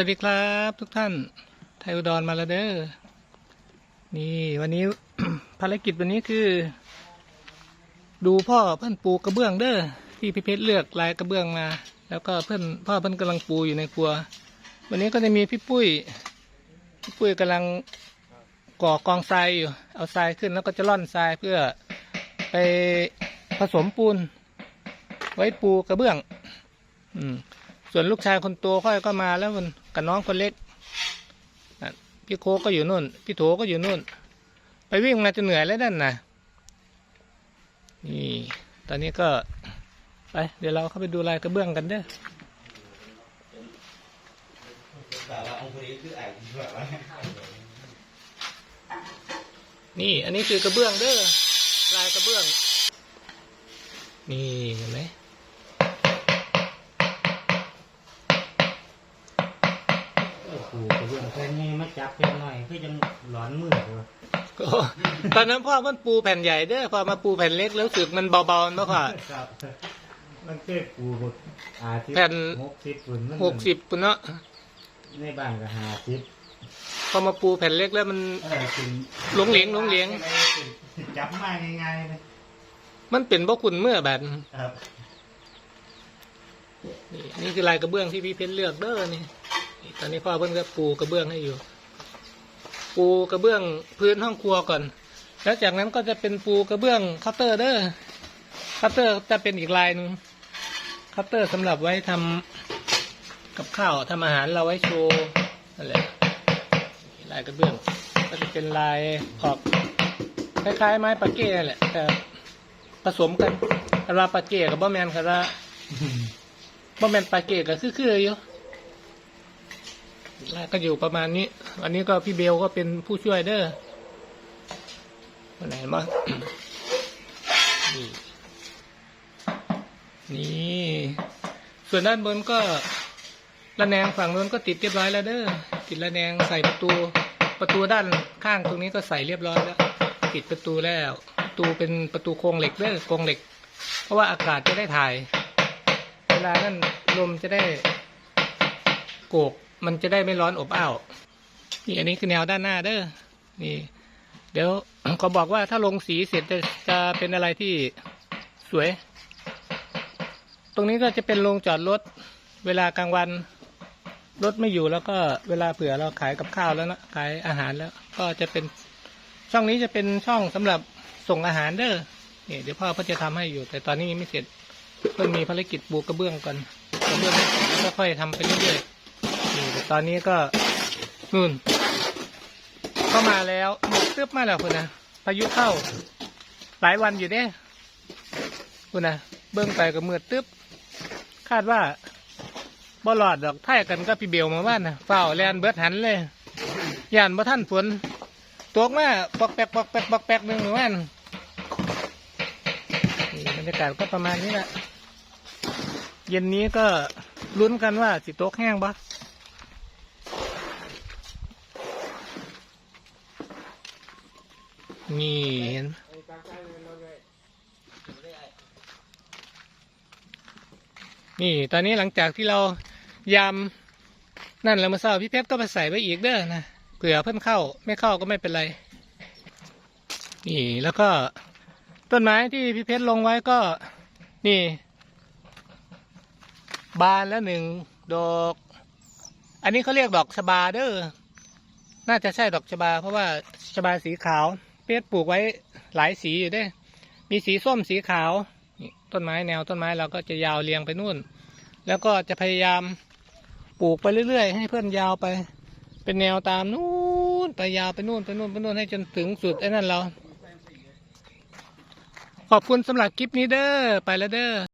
วัสดีครับทุกท่าน ไทยอุดรมาแล้วเด้อ นี่วันนี้ ภารกิจวันนี้คือ ดูพ่อเพื่อนปูกระเบื้องเด้อที่พี่เพชรเลือกลายกระเบื้องมา แล้วก็เพื่อนพ่อเพื่อนกำลังปูอยู่ในครัว วันนี้ก็จะมีพี่ปุ้ยพี่ปุ้ยกำลังก่อกองทรายอยู่ เอาทรายขึ้นแล้วก็จะล่อนทรายเพื่อไปผสมปูน ไว้ปูกระเบื้อง อืมส่วนลูกชายคนโตค่อยก็มาแล้วมัน กับน้องคนเล็กพี่โคก็อยู่นู่น พี่โถก็อยู่นู่น ไปวิ่งมาจะเหนื่อยแล้วนั่นนะนี่ ตอนนี้ก็ ไปเดี๋ยวเราเข้าไปดูลายกระเบื้องกันเด้อแต่ว่าองค์นี้คือไอ้แบบว่านี่ อันนี้คือกระเบื้องเด้อลายกระเบื้อง นี่เห็นไหม โอ้โหกระเบื้องแค่นี้มาจับเพียงหน่อยคือยังหลอนมือเลยก็ตอนนั้นพ่อมันปูแผ่นใหญ่เด้อพอมาปูแผ่นเล็กแล้วรู้สึกมันเบาๆนะพ่อ ครับมันคือปูหมดอาทิตย์แผ่น หกสิบปุ่นมันหกสิบปุ่นเนาะในบ้านก็ห้าสิบพอมาปูแผ่นเล็กแล้วมัน เออเป็นหลงเหลงหลงเหลง จับมาง่ายๆเลยมันเป็นบ่คุณเมื่อแบบครับนี่นี่คือลายกระเบื้องที่พี่เพชรเลือกเด้อนี่นี่ ตอนนี้พ่อเพิ่นก็ปูกระเบื้องให้อยู่ ปูกระเบื้องพื้นห้องครัวก่อน แล้วจากนั้นก็จะเป็นปูกระเบื้องคาน์เตอร์เด้อคาน์เตอร์จะเป็นอีกลายหนึ่งคาน์เตอร์สำหรับไว้ทำกับข้าวทำอาหารเราไว้โชว์นั่นแหละลายกระเบื้อง ก็จะเป็นลายออกคล้ายๆไม้ปาเก้นั่นแหละแต่ผสมกันคาราปาเก้กับบ่แมนคาราบ่แมนปาเกตก็คือๆอยู่ ก็อยู่ประมาณนี้ อันนี้ก็พี่เบลก็เป็นผู้ช่วยเด้อวันไหนมานี่นี่ส่วนด้านบนก็ระแนงฝั่งนู้นก็ติดเรียบร้อยแล้วเด้อติดระแนงใส่ประตู ประตูด้านข้างตรงนี้ก็ใส่เรียบร้อยแล้วติดประตูแล้วประตูเป็นประตูโครงเหล็กเด้อโครงเหล็ก เพราะว่าอากาศจะได้ถ่าย เวลานั่นลมจะได้โกก มันจะได้ไม่ร้อนอบอ้าวนี่อันนี้คือแนวด้านหน้าเด้อนี่ เดี๋ยวเขาบอกว่าถ้าลงสีเสร็จจะจะเป็นอะไรที่สวย ตรงนี้ก็จะเป็นโรงจอดรถ เวลากลางวันรถไม่อยู่แล้วก็เวลาเผื่อเราขายกับข้าวแล้วนะขายอาหารแล้ว ก็จะเป็นช่องนี้จะเป็นช่องสำหรับส่งอาหารเด้อนี่เดี๋ยวพ่อเขาจะทำให้อยู่ แต่ตอนนี้ยังไม่เสร็จเพิ่งมีภารกิจปูกระเบื้องก่อนกระเบื้องแล้วก็ค่อยทำไปเรื่อยๆ ตอนนี้ก็นู่นเข้ามาแล้วหมดตึ๊บมาแล้วคุณนะพายุเข้า หลายวันอยู่เด้คุณนะเบื้องไปกับมือตึ๊บคาดว่าบ่หลอดดอกไท่กันก็พี่เบลมาบ้านนะเฝ้าแลนเบิดหันเลยย่านบ่ท่านฝนตกมาปอกแปกปอกแปกปอกแปกหนึ่งหมู่บ้านบรรยากาศก็ประมาณนี้แหละเย็นนี้ก็ลุ้นกันว่าสิโต๊กแห้งปะ นี่เห็นนี่ตอนนี้หลังจากที่เรายำนั่นแล้วมาเศร้าพี่เพชรก็ไปใส่ไว้อีกเด้อนะเผื่อเพิ่นเข้าไม่เข้าก็ไม่เป็นไร นี่แล้วก็ต้นไม้ที่พี่เพชรลงไว้ก็นี่ บานแล้วหนึ่งดอก อันนี้เขาเรียกดอกชบาเด้อน่าจะใช่ดอกชบา เพราะว่าชบาสีขาว เพชรปลูกไว้หลายสีอยู่ด้มีสีส้มสีขาวต้นไม้แนวต้นไม้เราก็จะยาวเรียงไปนู่น แล้วก็จะพยายามปลูกไปเรื่อยๆ ให้เพื่อนยาวไป เป็นแนวตามนู่นไปยาวไปนู่นไปนู่นไปนู่นให้จนถึงสุดไอ้นั่นเรา ขอบคุณสำหรับคลิปนี้เด้อไปแล้วเด้อ